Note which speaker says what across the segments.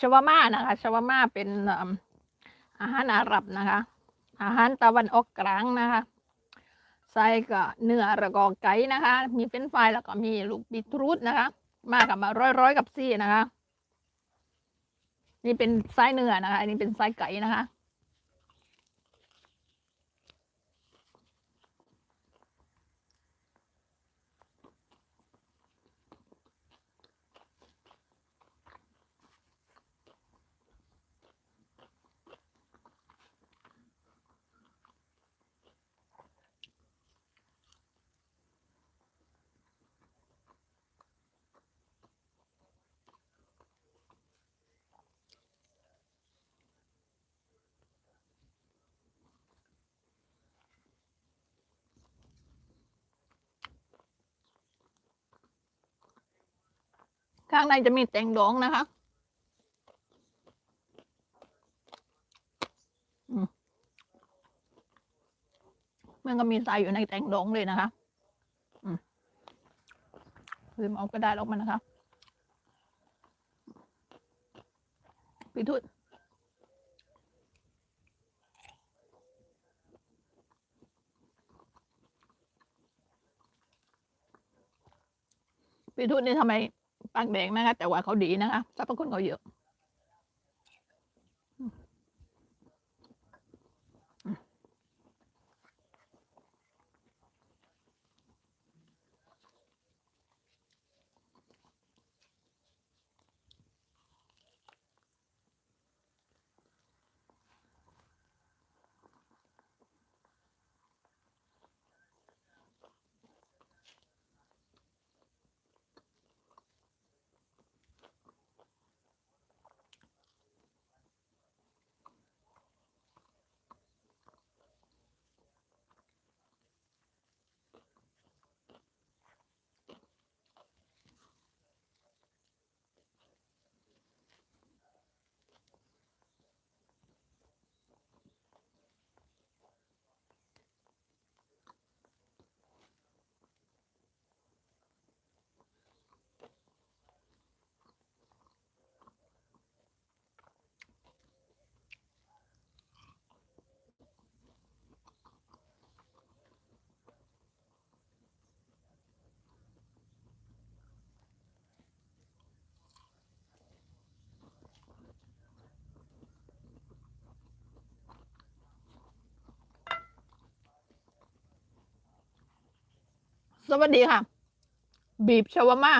Speaker 1: ชวาม่านะคะชวาม่าเป็นอาหารอาหรับนะคะ อาหารตะวันออกกลางนะคะใส่กับเนื้อแล้วก็ไก่นะคะ มีเฟรนฟรายแล้วก็มีลูกบีทรูทนะคะ มากับมาร้อยๆกับซี่นะคะ นี่เป็นไส้เนื้อนะคะ อันนี้เป็นไส้ไก่นะคะ ข้างในจะมีแตงดองนะคะมันก็มีใส่อยู่ในแตงดองเลยนะคะอืมลืมเอากระดาษออกมานะคะพี่ทุดพี่ทุดนี่ทำไม ปากแดงนะคะ แต่ว่าเขาดีนะคะสรรพคุณเขาเยอะ สวัสดีค่ะ บีบชาวามา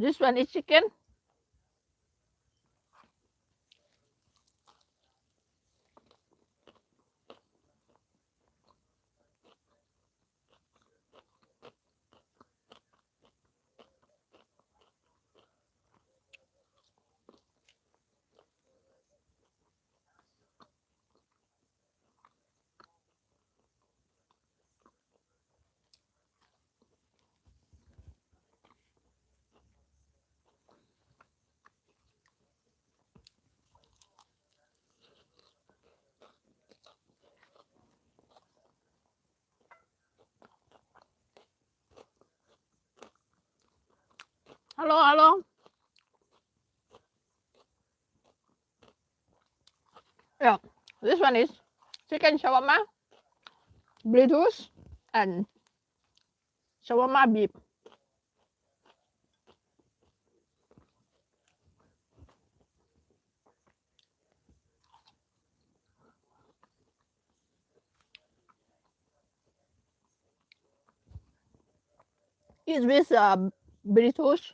Speaker 1: this one is chicken hello hello. Yeah this one is chicken shawarma Bluetooth and shawarma beef. Is with uh, Bluetooth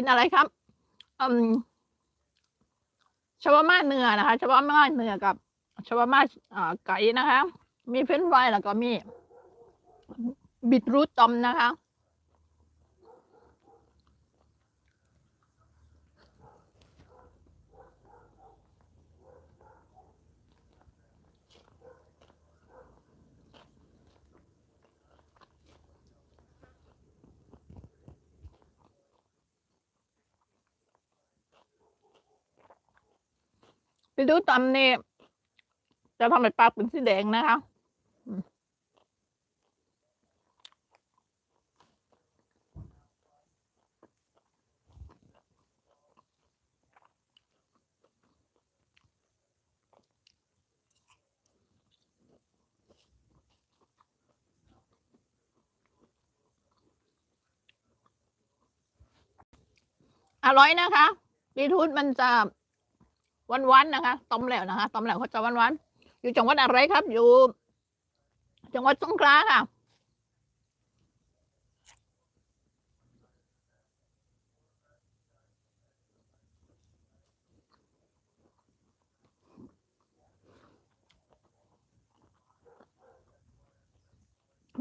Speaker 1: กินอะไรครับอืมชาวาม่าเนื้อนะคะชาวาม่าเนื้อกับชาวาม่าไก่นะคะ มีเฟรนฟรายแล้วก็มีบิดรูทตอมนะคะ บิดรูทตอมนี่จะทำให้ปากเป็นสีแดงนะคะอร่อยนะคะบีทรูทมันจะ วันๆนะคะต้มแล้วนะคะต้มแล้วเขาจะหวานๆอยู่จังหวัดอะไรครับ อยู่ จังหวัดสงขลาค่ะ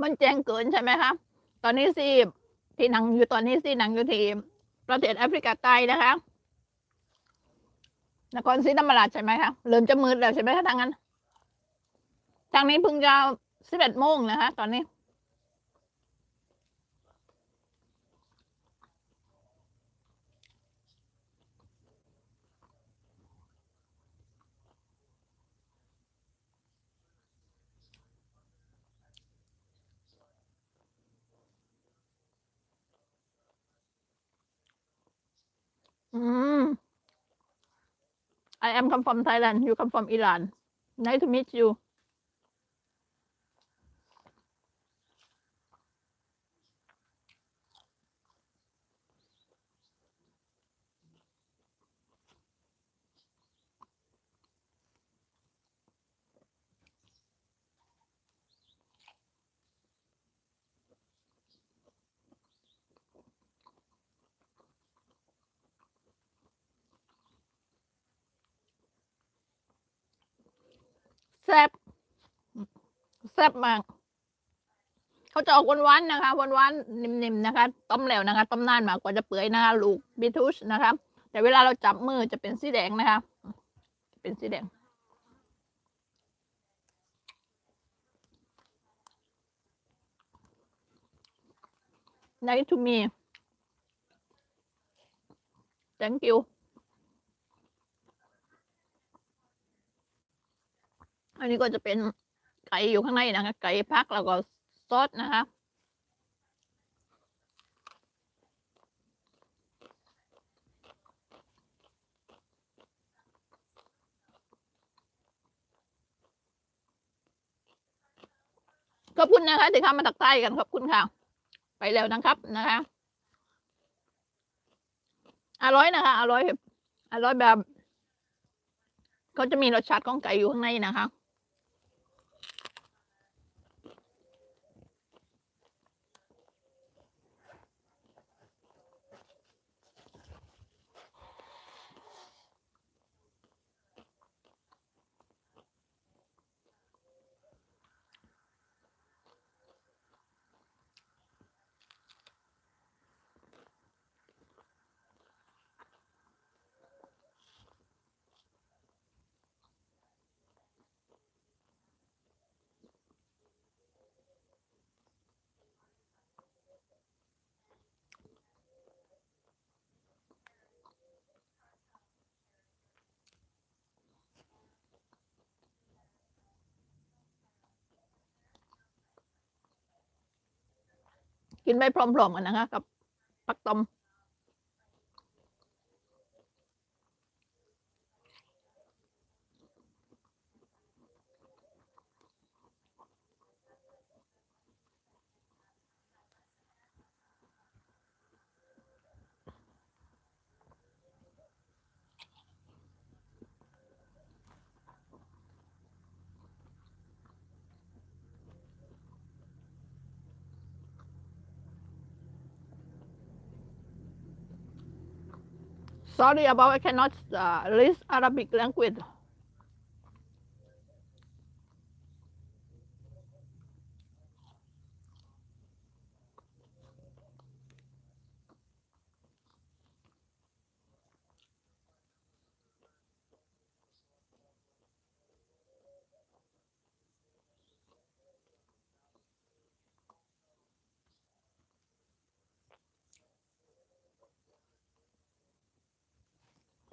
Speaker 1: มันแจ้งเกินใช่ไหมคะ ตอนนี้สิที่นังอยู่ตอนนี้สิหนังอยู่ที่ประเทศแอฟริกาใต้นะคะ นครศรีธรรมราชใช่ไหมคะเริ่มจะมืดแล้วใช่ไหมคะทางนั้น ทางนี้เพิ่งจะสิบเอ็ดโมงนะคะ ตอนนี้ อืม I am come from Thailand you come from Iran nice to meet you แซ่บแซ่บมากเขาจะออกหวานๆนะคะหวานๆนิ่มๆนะคะ ต้มแล้วนะคะ ต้มนานมากกว่าจะเปื่อยนะคะลูกบีทูชนะคะแต่เวลาเราจับมือจะเป็นสีแดงนะคะ เป็นสีแดง nice to me thank you นนี้ก็จะเป็นไก่อยู่ข้างในนะคะ ไก่พักแล้วก็ซอสนะคะขอบคุณนะคะที่เข้ามาตักใต้กันขอบคุณค่ะ ไปแล้วนะครับนะคะ อร่อยนะคะ อร่อย อร่อยแบบ เขาจะมีรสชาติของไก่อยู่ข้างในนะคะ กินไปพร้อมๆกันนะคะกับปักตอม Sorry about I cannot uh, list Arabic language.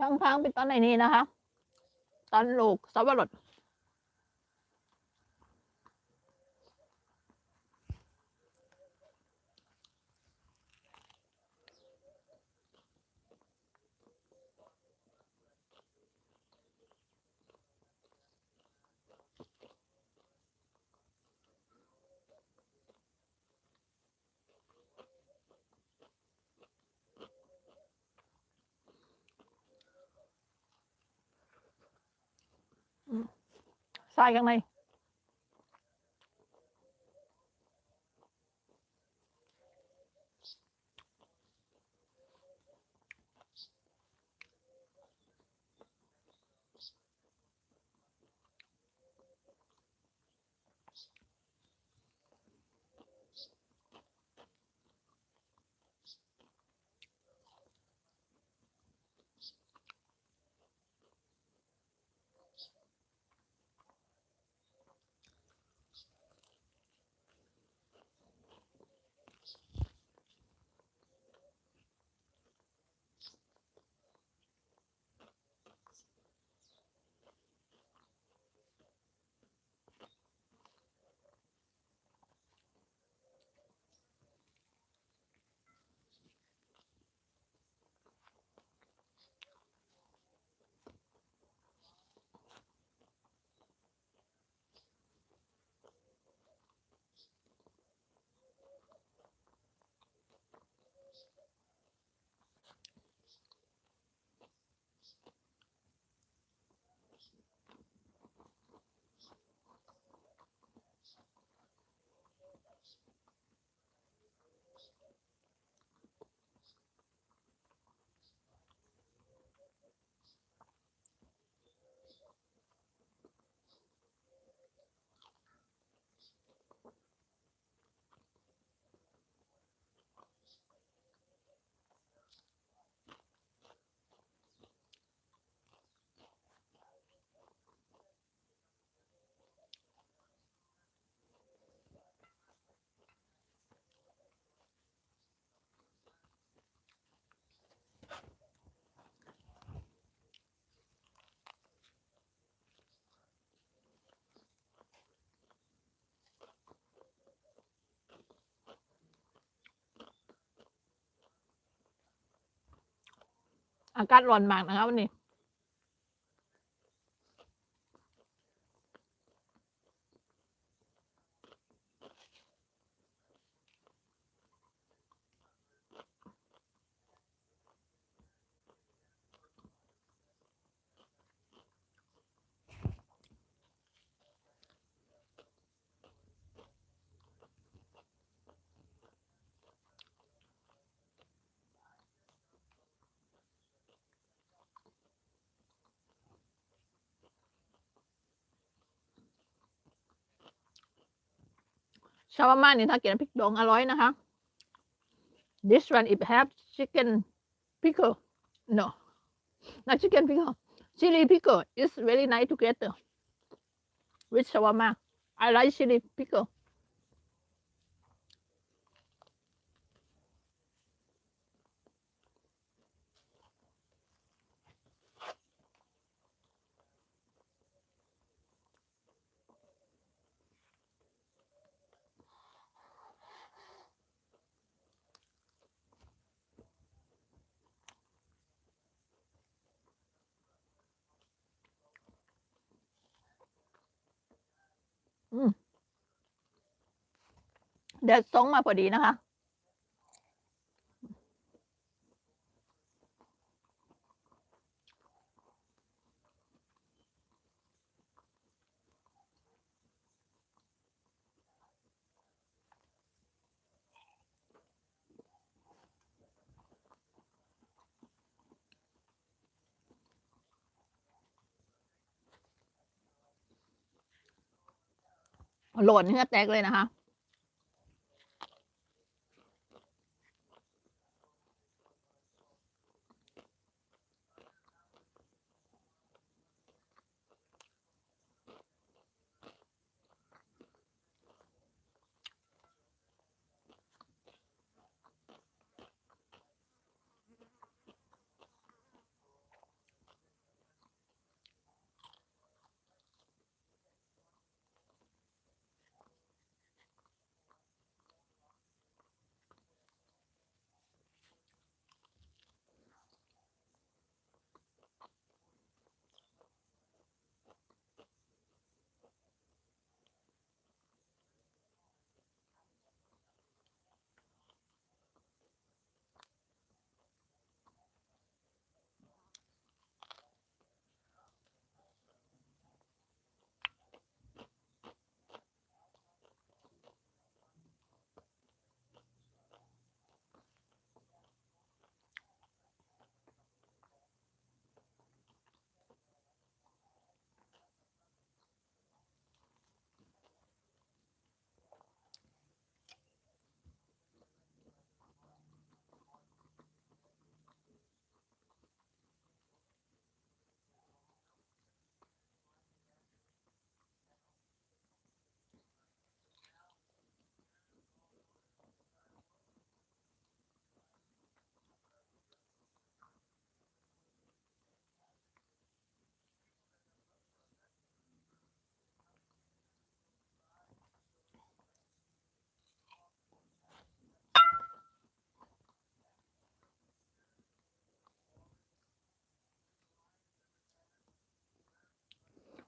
Speaker 1: ข้างๆเป็นตอนไหนนี่นะคะ ตอนลูกสับปะรด ทรายข้างใน อากาศร้อนมากนะครับวันนี้ ชาวบ้าเนี่ถ้ากินพริกดองอร่อยนะคะ this one it have chicken pickle no not chicken pickle chili pickle is very nice together with shawarma I like chili pickle เด็ดส่งมาพอดีนะคะ หลดเนื้อแตกเลยนะคะ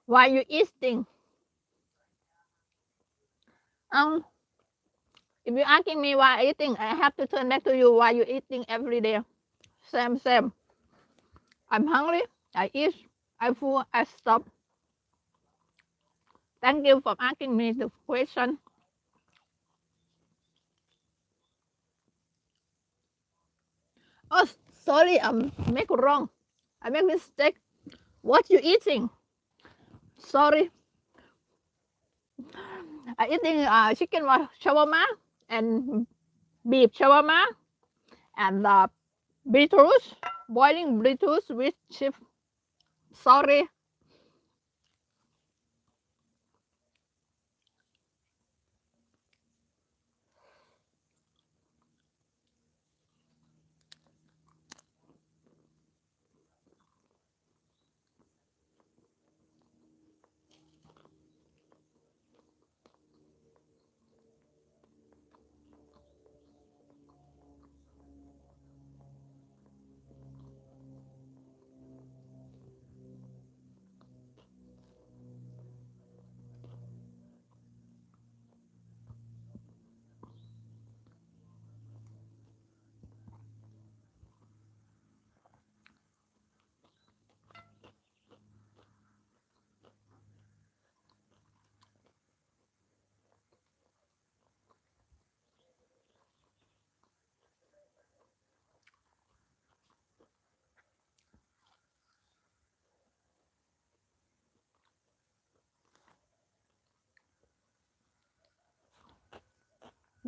Speaker 1: why you eating? Um if you're asking me why I eating I have to turn back to you why you eating every day. Same same. I'm hungry I eat I full I stop. Thank you for asking me the question. Oh sorry I'm make wrong. I make mistake. What you eating sorry. I eating uh, chicken wa- shawarma and beef shawarma and uh, beetroot boiling beetroot with chip. Sorry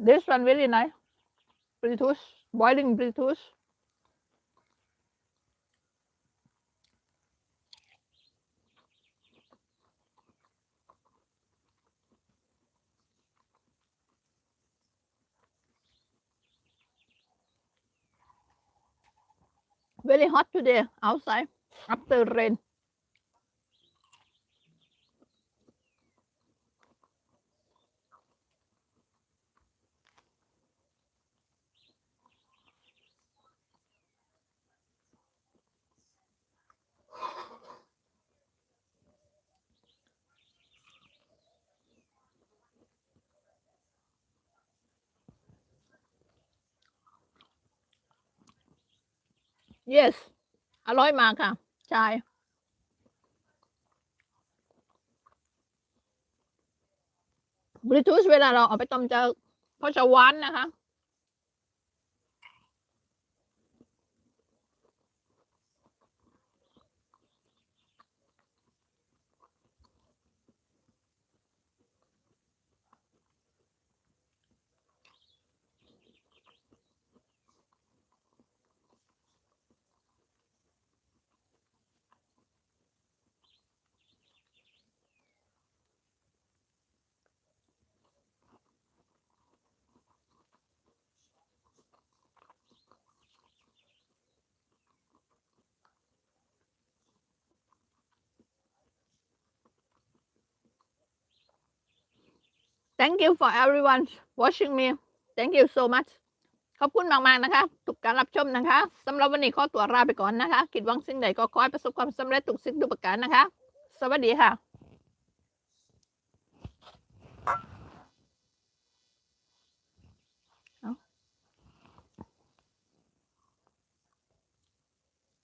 Speaker 1: this one very nice. Beetroot boiling beetroot very hot today outside after rain yes อร่อยมากค่ะ ใช่บริทูสเวลาเราเอาไปต้มจะเพราจะหวานนะคะ thank you for everyone watching me thank you so much ขอบคุณมาก ๆ นะคะ ทุกการรับชมนะคะสำหรับวันนี้ขอตัวลาไปก่อนนะคะ คิดหวังสิ่งใดก็ขอให้ประสบความสำเร็จทุกสิ่งทุกประการนะคะ สวัสดีค่ะ